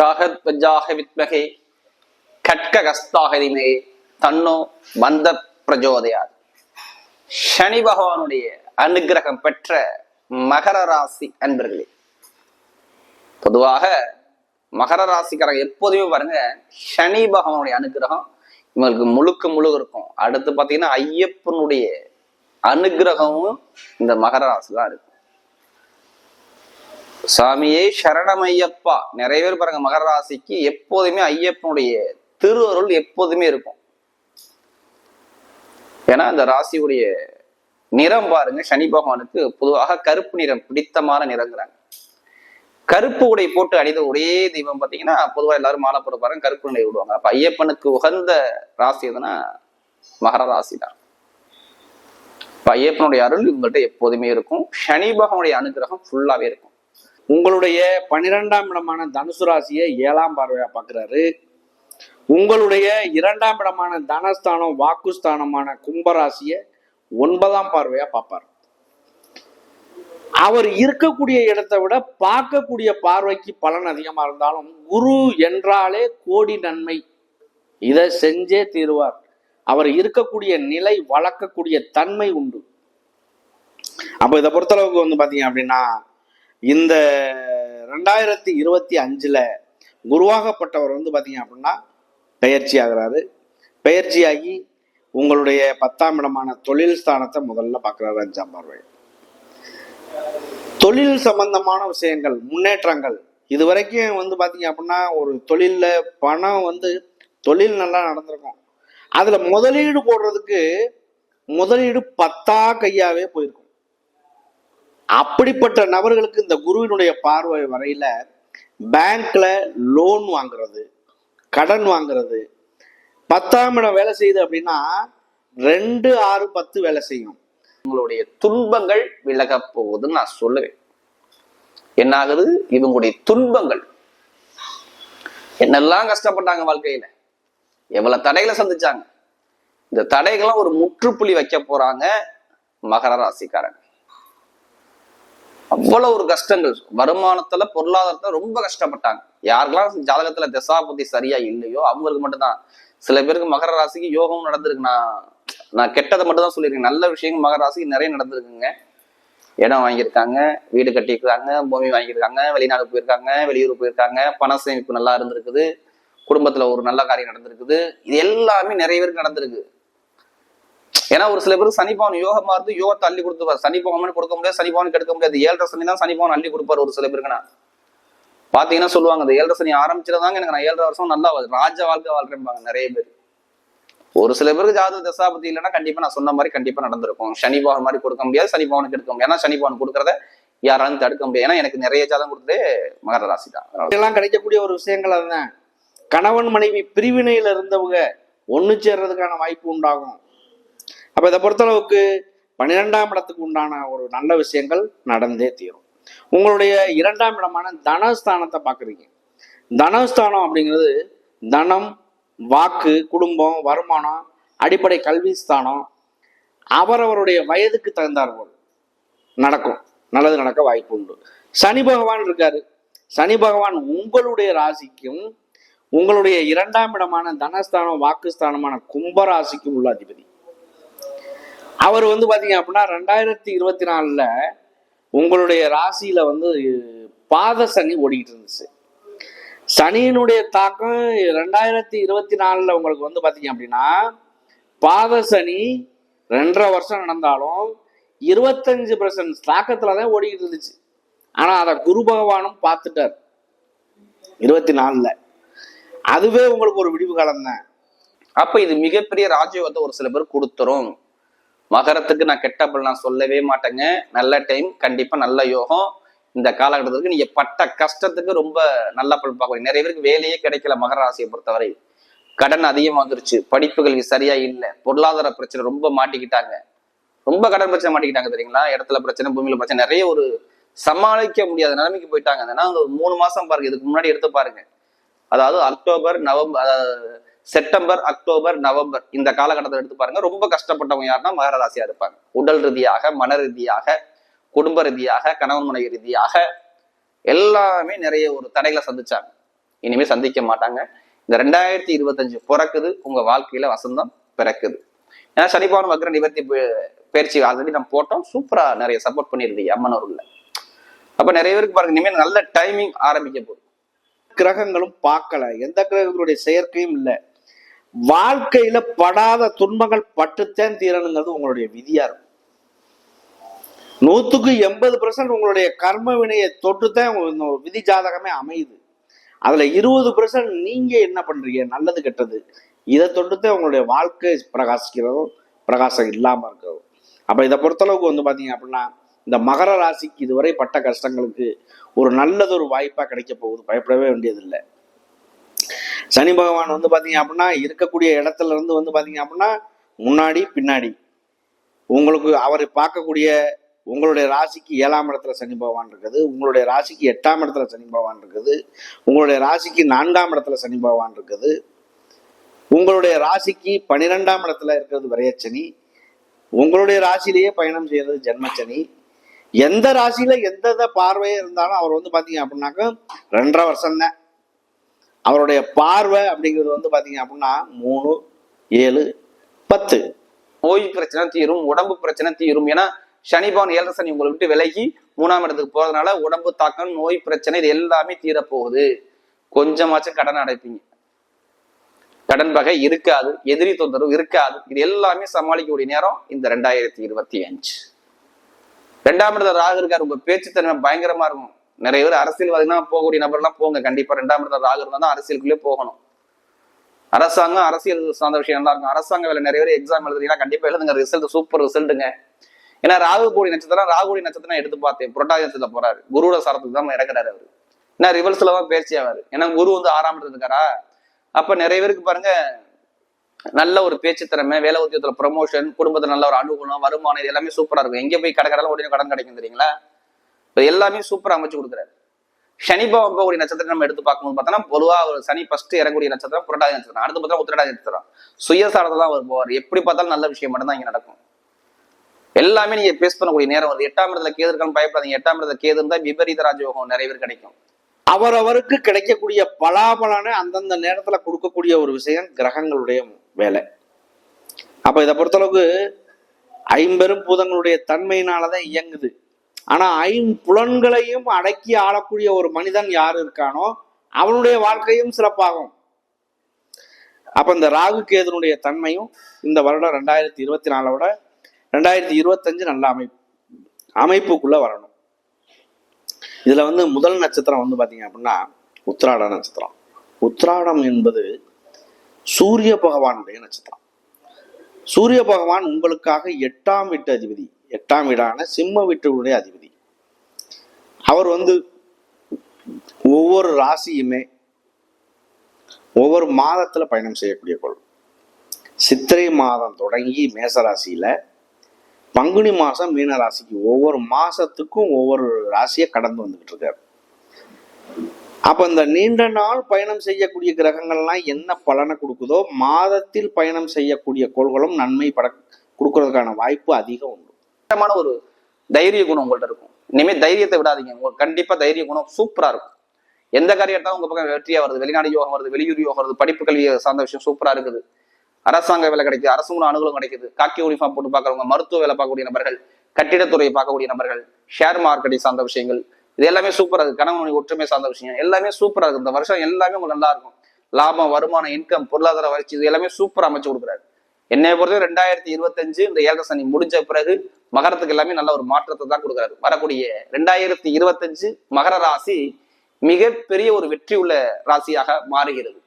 டாகத்வஜாக வித்மகே கட்ககஸ்தாகதிமே தன்னோ மந்த பிரஜோதயாது. சனி பகவானுடைய அனுகிரகம் பெற்ற மகர ராசி அன்பர்களே பொதுவாக மகர ராசிக்காரங்க எப்போதுமே பாருங்க சனி பகவானுடைய அனுகிரகம் இவங்களுக்கு முழுக்க முழுக்க இருக்கும். அடுத்து பாத்தீங்கன்னா ஐயப்பனுடைய அனுகிரகமும் இந்த மகர ராசி தான் இருக்கும். சாமியே சரணம் ஐயப்பா நிறைய பேர் பாருங்க மகர ராசிக்கு எப்போதுமே ஐயப்பனுடைய திருவருள் எப்போதுமே இருக்கும். ஏன்னா இந்த ராசியுடைய நிறம் பாருங்க சனி பகவானுக்கு பொதுவாக கருப்பு நிறம் பிடித்தமான நிறங்கிறாங்க. கருப்பு உடை போட்டு அணிந்த ஒரே தெய்வம் பார்த்தீங்கன்னா பொதுவாக எல்லாரும் மாலை போட்டு பாருங்க கருப்பு நிலை விடுவாங்க அப்ப ஐயப்பனுக்கு உகந்த ராசி எதுனா மகர ராசி தான் இப்ப ஐயப்பனுடைய அருள் உங்கள்கிட்ட எப்போதுமே இருக்கும். சனி பகவானுடைய அனுகிரகம் ஃபுல்லாவே இருக்கும். உங்களுடைய பன்னிரெண்டாம் இடமான தனுசு ராசியை ஏழாம் பார்வையா பார்க்குறாரு. உங்களுடைய இரண்டாம் இடமான தனஸ்தானம் வாக்குஸ்தானமான கும்பராசியை ஒன்பதாம் பார்வையா பார்ப்பார். அவர் இருக்கக்கூடிய இடத்தை விட பார்க்கக்கூடிய பார்வைக்கு பலன் அதிகமா இருந்தாலும் குரு என்றாலே கோடி நன்மை. இதை செஞ்சே தீருவார். அவர் இருக்கக்கூடிய நிலை வளர்க்கக்கூடிய தன்மை உண்டு. அப்போ இதை பொறுத்தளவுக்கு வந்து பாத்தீங்க அப்படின்னா இந்த ரெண்டாயிரத்தி இருபத்தி அஞ்சில் குருவாகப்பட்டவர் வந்து பார்த்தீங்க அப்படின்னா பெயர்ச்சி ஆகிறாரு. பெயர்ச்சியாகி உங்களுடைய பத்தாம் இடமான தொழில் ஸ்தானத்தை முதல்ல பார்க்குறாரு அஞ்சாம் பார்வை. தொழில் சம்பந்தமான விஷயங்கள் முன்னேற்றங்கள் இது வரைக்கும் வந்து பார்த்தீங்க அப்படின்னா ஒரு தொழிலில் பணம் வந்து தொழில் நல்லா நடந்திருக்கும். அதில் முதலீடு போடுறதுக்கு முதலீடு பத்தா கையாவே போயிருக்கும். அப்படிப்பட்ட நபர்களுக்கு இந்த குருவினுடைய பார்வை வரையில பேங்க்ல லோன் வாங்குறது கடன் வாங்குறது. பத்தாம் இடம் வேலை செய்யுது அப்படின்னா ரெண்டு ஆறு பத்து வேலை செய்யும். உங்களுடைய துன்பங்கள் விலக போகுதுன்னு நான் சொல்லுவேன். என்ன ஆகுது இவங்களுடைய துன்பங்கள். என்னெல்லாம் கஷ்டப்பட்டாங்க வாழ்க்கையில? எவ்வளவு தடைகளை சந்திச்சாங்க? இந்த தடைகள்லாம் ஒரு முற்றுப்புள்ளி வைக்க போறாங்க மகர ராசிக்காரங்க. அவ்வளவு ஒரு கஷ்டங்கள். வருமானத்துல பொருளாதாரத்துல ரொம்ப கஷ்டப்பட்டாங்க. யாருக்கெல்லாம் ஜாதகத்துல திசாபுத்தி சரியா இல்லையோ அவங்களுக்கு மட்டும்தான். சில பேருக்கு மகர ராசிக்கு யோகம் நடந்திருக்கு. நான் நான் கெட்டதை மட்டும் தான் சொல்லியிருக்கேன். நல்ல விஷயங்கள் மகர ராசிக்கு நிறைய நடந்திருக்குங்க. இடம் வாங்கியிருக்காங்க வீடு கட்டியிருக்காங்க பூமி வாங்கியிருக்காங்க வெளிநாடு போயிருக்காங்க வெளியூர் போயிருக்காங்க பண சேமிப்பு நல்லா இருந்திருக்குது. குடும்பத்துல ஒரு நல்ல காரியம் நடந்திருக்குது. இது எல்லாமே நிறைய பேருக்கு நடந்திருக்கு. ஏன்னா ஒரு சில பேருக்கு சனிபவன் யோகமா இருந்து யோகத்தை அள்ளி கொடுத்துப்பார். சனிபவன் கொடுக்க முடியாது சனிபவன் கெடுக்க முடியாது. ஏழரை சனி தான் சனிபவன் அள்ளி கொடுப்பார் ஒரு சில பேருக்கு நான் பாத்தீங்கன்னா சொல்லுவாங்க இந்த ஏழரை சனி ஆரம்பிச்சிருந்தாங்க எனக்கு நான் ஏழரை வருஷம் நல்லா ராஜ வாழ்க்கை வாழ்றேன்பாங்க நிறைய பேர். ஒரு சில பேருக்கு ஜாதக தசாபதி இல்லைன்னா கண்டிப்பா நான் சொன்ன மாதிரி கண்டிப்பா நடந்திருக்கும். சனி பவன் மாதிரி கொடுக்க முடியாது சனி பவனுக்கு எடுக்க முடியாது. ஏன்னா சனி பவன் கொடுக்கறத யாராலும் தடுக்க முடியாது. ஏன்னா எனக்கு நிறைய ஜாதகம் கொடுத்தது மகர ராசி தான். இதெல்லாம் கிடைக்கக்கூடிய ஒரு விஷயங்கள் அதுதான். கணவன் மனைவி பிரிவினையில இருந்தவங்க ஒண்ணு சேர்றதுக்கான வாய்ப்பு உண்டாகும். அப்ப இதை பொறுத்தளவுக்கு பன்னிரெண்டாம் இடத்துக்கு உண்டான ஒரு நல்ல விஷயங்கள் நடந்தே தீரும். உங்களுடைய இரண்டாம் இடமான தனஸ்தானத்தை பார்க்குறீங்க. தனஸ்தானம் அப்படிங்கிறது தனம் வாக்கு குடும்பம் வருமானம் அடிப்படை கல்வி ஸ்தானம் அவரவருடைய வயதுக்கு தகுந்தாற்போல் நடக்கும். நல்லது நடக்க வாய்ப்பு உண்டு. சனி பகவான் இருக்காரு. சனி பகவான் உங்களுடைய ராசிக்கும் உங்களுடைய இரண்டாம் இடமான தனஸ்தானம் வாக்குஸ்தானமான கும்பராசிக்கும் உள்ள அதிபதி. அவர் வந்து பார்த்தீங்க அப்படின்னா ரெண்டாயிரத்தி இருபத்தி நாலில் உங்களுடைய ராசியில் வந்து பாத சனி ஓடிக்கிட்டு இருந்துச்சு. சனியினுடைய தாக்கம் ரெண்டாயிரத்தி இருபத்தி நாலில் உங்களுக்கு வந்து பார்த்தீங்க அப்படின்னா பாத சனி ரெண்டரை வருஷம் நடந்தாலும் இருபத்தஞ்சு பர்சன்ட் தாக்கத்தில் தான் ஓடிக்கிட்டு இருந்துச்சு. ஆனால் அதை குரு பகவானும் பார்த்துட்டார். இருபத்தி நாலில். அதுவே உங்களுக்கு ஒரு விடிவு காலம் தான் அப்போ இது மிகப்பெரிய ராஜயோகத்தை ஒரு சில பேர் கொடுத்துரும். மகரத்துக்கு நான் கெட்ட பலன் நான் சொல்லவே மாட்டேங்க. நல்ல டைம் கண்டிப்பா நல்ல யோகம். இந்த காலகட்டத்துக்கு நீங்க பட்ட கஷ்டத்துக்கு ரொம்ப நல்ல பலன் பார்க்கணும். நிறைய பேருக்கு வேலையே கிடைக்கல மகர ராசியை பொறுத்தவரை. கடன் அதிகம் வந்துருச்சு படிப்புகளுக்கு சரியா இல்லை. பொருளாதார பிரச்சனை ரொம்ப மாட்டிக்கிட்டாங்க. ரொம்ப கடன் பிரச்சனை மாட்டிக்கிட்டாங்க தெரியுங்களா? இடத்துல பிரச்சனை பூமியில பிரச்சனை நிறைய ஒரு சமாளிக்க முடியாத நிலைமைக்கு போயிட்டாங்க. ஏன்னா ஒரு மூணு மாசம் பாருங்க. இதுக்கு முன்னாடி எடுத்து பாருங்க. அதாவது அக்டோபர் நவம்பர் அதாவது செப்டம்பர் அக்டோபர் நவம்பர் இந்த காலகட்டத்தை எடுத்து பாருங்க. ரொம்ப கஷ்டப்பட்டவங்க யாருன்னா மகர ராசியா இருப்பாங்க. உடல் ரீதியாக மன ரீதியாக குடும்ப ரீதியாக கணவன் மனைவி ரீதியாக எல்லாமே நிறைய ஒரு தடைகளை சந்திச்சாங்க. இனிமே சந்திக்க மாட்டாங்க. இந்த ரெண்டாயிரத்தி இருபத்தஞ்சு பிறக்குது. உங்க வாழ்க்கையில வசந்தம் பிறக்குது. ஏன்னா சனிபாவன் வக்ர நிவர்த்தி பே- பயிற்சி ஆல்ரெடி நம்ம போட்டோம். சூப்பரா நிறைய சப்போர்ட் பண்ணியிருந்தீங்க அம்மனூர்ல அப்ப நிறைய பேருக்கு பாருங்க இனிமேல் நல்ல டைமிங் ஆரம்பிக்க போகுது. கிரகங்களும் பார்க்கல. எந்த கிரகங்களுடைய செயற்கையும் இல்லை. வாழ்க்கையில படாத துன்பங்கள் பட்டுத்தான் தீரணுங்கிறது உங்களுடைய விதியா இருக்கும். நூத்துக்கு எண்பது பெர்சன்ட் உங்களுடைய கர்ம வினையை தொட்டுத்தான் விதி ஜாதகமே அமையுது. அதுல இருபது பெர்சன்ட் நீங்க என்ன பண்றீங்க? நல்லது கெட்டது. இதை தொட்டுத்தான் உங்களுடைய வாழ்க்கை பிரகாசிக்கிறதோ பிரகாசம் இல்லாம இருக்கிறதோ. அப்ப இதை பொறுத்தளவுக்கு வந்து பாத்தீங்க அப்படின்னா இந்த மகர ராசிக்கு இதுவரை பட்ட கஷ்டங்களுக்கு ஒரு நல்லதொரு வாய்ப்பா கிடைக்க போகுது. பயப்படவே வேண்டியதில்லை. சனி பகவான் வந்து பார்த்தீங்க அப்படின்னா இருக்கக்கூடிய இடத்துல இருந்து வந்து பார்த்தீங்க அப்படின்னா முன்னாடி பின்னாடி. உங்களுக்கு அவரை பார்க்கக்கூடிய உங்களுடைய ராசிக்கு ஏழாம் இடத்துல சனி பகவான் இருக்குது உங்களுடைய ராசிக்கு எட்டாம் இடத்துல சனி பகவான் இருக்குது உங்களுடைய ராசிக்கு நான்காம் இடத்துல சனி பகவான் இருக்குது. உங்களுடைய ராசிக்கு பன்னிரெண்டாம் இடத்துல இருக்கிறது விரையச்சனி. உங்களுடைய ராசியிலேயே பயணம் செய்யறது ஜென்மச்சனி. எந்த ராசியில எந்த பார்வையே இருந்தாலும் அவர் வந்து பார்த்தீங்க அப்படின்னாக்க ரெண்டரை வருஷம் தான் அவருடைய பார்வை அப்படிங்கிறது வந்து பார்த்தீங்க அப்படின்னா மூணு ஏழு பத்து. நோய் பிரச்சனை தீரும் உடம்பு பிரச்சனை தீரும். ஏன்னா சனி பவன் ஏழரை சனி உங்களை விட்டு விலகி மூணாம் இடத்துக்கு போறதுனால உடம்பு தாக்கம் நோய் பிரச்சனை இது எல்லாமே தீரப்போகுது. கொஞ்சமாச்சும் கடன் அடைப்பீங்க. கடன் பகை இருக்காது எதிரி தொந்தரவு இருக்காது. இது எல்லாமே சமாளிக்கக்கூடிய நேரம் இந்த ரெண்டாயிரத்தி இருபத்தி அஞ்சு. ரெண்டாம் இடத்துல ராகு இருக்காரு உங்க பேச்சுத்தன்மை பயங்கரமா இருக்கும். நிறைய பேர் அரசியல்வாதினா போகக்கூடிய நபர்லாம் போங்க. கண்டிப்பா ரெண்டாம் இடத்துல ராகு இருந்தால் தான் அரசியலுக்குள்ளே போகணும். அரசாங்கம் அரசியல் சார்ந்த விஷயம் நல்லா இருக்கும். அரசாங்க வேலை நிறைய பேர் எக்ஸாம் எழுதுறீங்கன்னா கண்டிப்பா எழுதுங்க. ரிசல்ட் சூப்பர் ரிசல்ட்டுங்க ஏன்னா ராகு கூடி நட்சத்திரம் ராகுடி நட்சத்திரம் எடுத்து பார்த்தேன். புரட்டாதி போறாரு. குருவோட சாரத்துக்கு தான் இறக்குறாரு அவரு. ஏன்னா ரிவர்ஸ்ல தான் பேச்சு ஆவாரு. ஏன்னா குரு வந்து ஆறாம் இடத்துல இருக்காரா? அப்ப நிறைய பேருக்கு பாருங்க நல்ல ஒரு பேச்சு திறமை வேலை உத்தியத்துல ப்ரமோஷன் குடும்பத்துல நல்ல ஒரு அனுகூலம் வருமானம் இது எல்லாமே சூப்பரா இருக்கும். எங்க போய் கடை கடலாம் உடனே கடன் கிடைக்கும் தெரியுங்களா? இப்ப எல்லாமே சூப்பரா அமைச்சு கொடுக்குறாரு. சனி பவன் போகக்கூடிய நட்சத்திரம் நம்ம எடுத்து பார்க்கும்போது பார்த்தோம்னா பொதுவாக ஒரு சனி ஃபர்ஸ்ட் இறங்கக்கூடிய நட்சத்திரம் புரட்டாதி நட்சத்திரம். அடுத்து பார்த்தா உத்திரடாதி நட்சத்திரம். சுயசாரத்தை தான் அவர் போவார். எப்படி பார்த்தாலும் நல்ல விஷயம் மட்டும்தான் இங்கே நடக்கும். எல்லாமே நீங்க பேஸ் பண்ணக்கூடிய நேரம் வருது. எட்டாம் இடத்துல கேது இருக்கான்னு பயப்படாதீங்க. எட்டாம் இடத்துல கேது இருந்தால் விபரீத ராஜயோகம் நிறைய பேர் கிடைக்கும். அவரவருக்கு கிடைக்கக்கூடிய பலாபலான அந்தந்த நேரத்துல கொடுக்கக்கூடிய ஒரு விஷயம் கிரகங்களுடைய வேலை. அப்ப இதை பொறுத்தளவுக்கு ஐம்பெரும் பூதங்களுடைய தன்மையினாலதான் இயங்குது. ஆனா ஐம்புலன்களையும் அடக்கி ஆளக்கூடிய ஒரு மனிதன் யார் இருக்கானோ அவனுடைய வாழ்க்கையும் சிறப்பாகும். அப்ப இந்த ராகு கேதனுடைய தன்மையும் இந்த வருடம் ரெண்டாயிரத்தி இருபத்தி நாலை விட ரெண்டாயிரத்தி இருபத்தஞ்சு நல்ல அமைப்பு அமைப்புக்குள்ள வரணும். இதுல வந்து முதல் நட்சத்திரம் வந்து பாத்தீங்க அப்படின்னா உத்திராட நட்சத்திரம். உத்திராடம் என்பது சூரிய பகவானுடைய நட்சத்திரம். சூரிய பகவான் உங்களுக்காக எட்டாம் வீட்டு அதிபதி எட்டாம் வீடான சிம்ம வீட்டுடைய அதிபதி. அவர் வந்து ஒவ்வொரு ராசியுமே ஒவ்வொரு மாதத்துல பயணம் செய்யக்கூடிய கோள் சித்திரை மாதம் தொடங்கி மேசராசியில பங்குனி மாசம் மீன ராசிக்கு ஒவ்வொரு மாசத்துக்கும் ஒவ்வொரு ராசியை கடந்து வந்துகிட்டு இருக்காரு. அப்ப இந்த நீண்ட நாள் பயணம் செய்யக்கூடிய கிரகங்கள்லாம் என்ன பலனை கொடுக்குதோ மாதத்தில் பயணம் செய்யக்கூடிய கோள்களும் நன்மை பட கொடுக்கறதுக்கான வாய்ப்பு அதிகம் உண்டு. ஒரு தைரிய குணம் உங்கள்கிட்ட இருக்கும். இனிமே தைரியத்தை விடாதீங்க. உங்களுக்கு கண்டிப்பாக தைரிய குணம் சூப்பராக இருக்கும். எந்த காரியம் எடுத்தாலும் பக்கம் வெற்றியாக வருது வெளிநாடு யோகம் வருது வெளியூர் யோகம் வருது படிப்பு கல்வி சார்ந்த விஷயம் சூப்பராக இருக்குது. அரசாங்க வேலை கிடைக்குது அரசு மூலம் அனுகூலம் கிடைக்குது. காக்கி யூனிஃபார்ம் போட்டு பார்க்குறவங்க மருத்துவ வேலை பார்க்கக்கூடிய நபர்கள் கட்டிடத்துறையை பார்க்கக்கூடிய நபர்கள் ஷேர் மார்க்கெட்டை சார்ந்த விஷயங்கள் இது எல்லாமே சூப்பராக இருக்குது. கணவன் ஒற்றுமை சார்ந்த விஷயம் எல்லாமே சூப்பராக இருக்குது. இந்த வருஷம் எல்லாமே உங்களுக்கு நல்லா இருக்கும். லாபம் வருமானம் இன்கம் பொருளாதார வளர்ச்சி இது எல்லாமே சூப்பராக அமைச்சு கொடுக்குறாரு. என்னை பொறுத்த ரெண்டாயிரத்தி இருபத்தஞ்சு இந்த ஏழரை சனி முடிஞ்ச பிறகு மகரத்துக்கு எல்லாமே நல்ல ஒரு மாற்றத்தை தான் கொடுக்குறாரு. வரக்கூடிய ரெண்டாயிரத்தி இருபத்தஞ்சு மகர ராசி மிகப்பெரிய ஒரு வெற்றி உள்ள ராசியாக மாறுகிறது.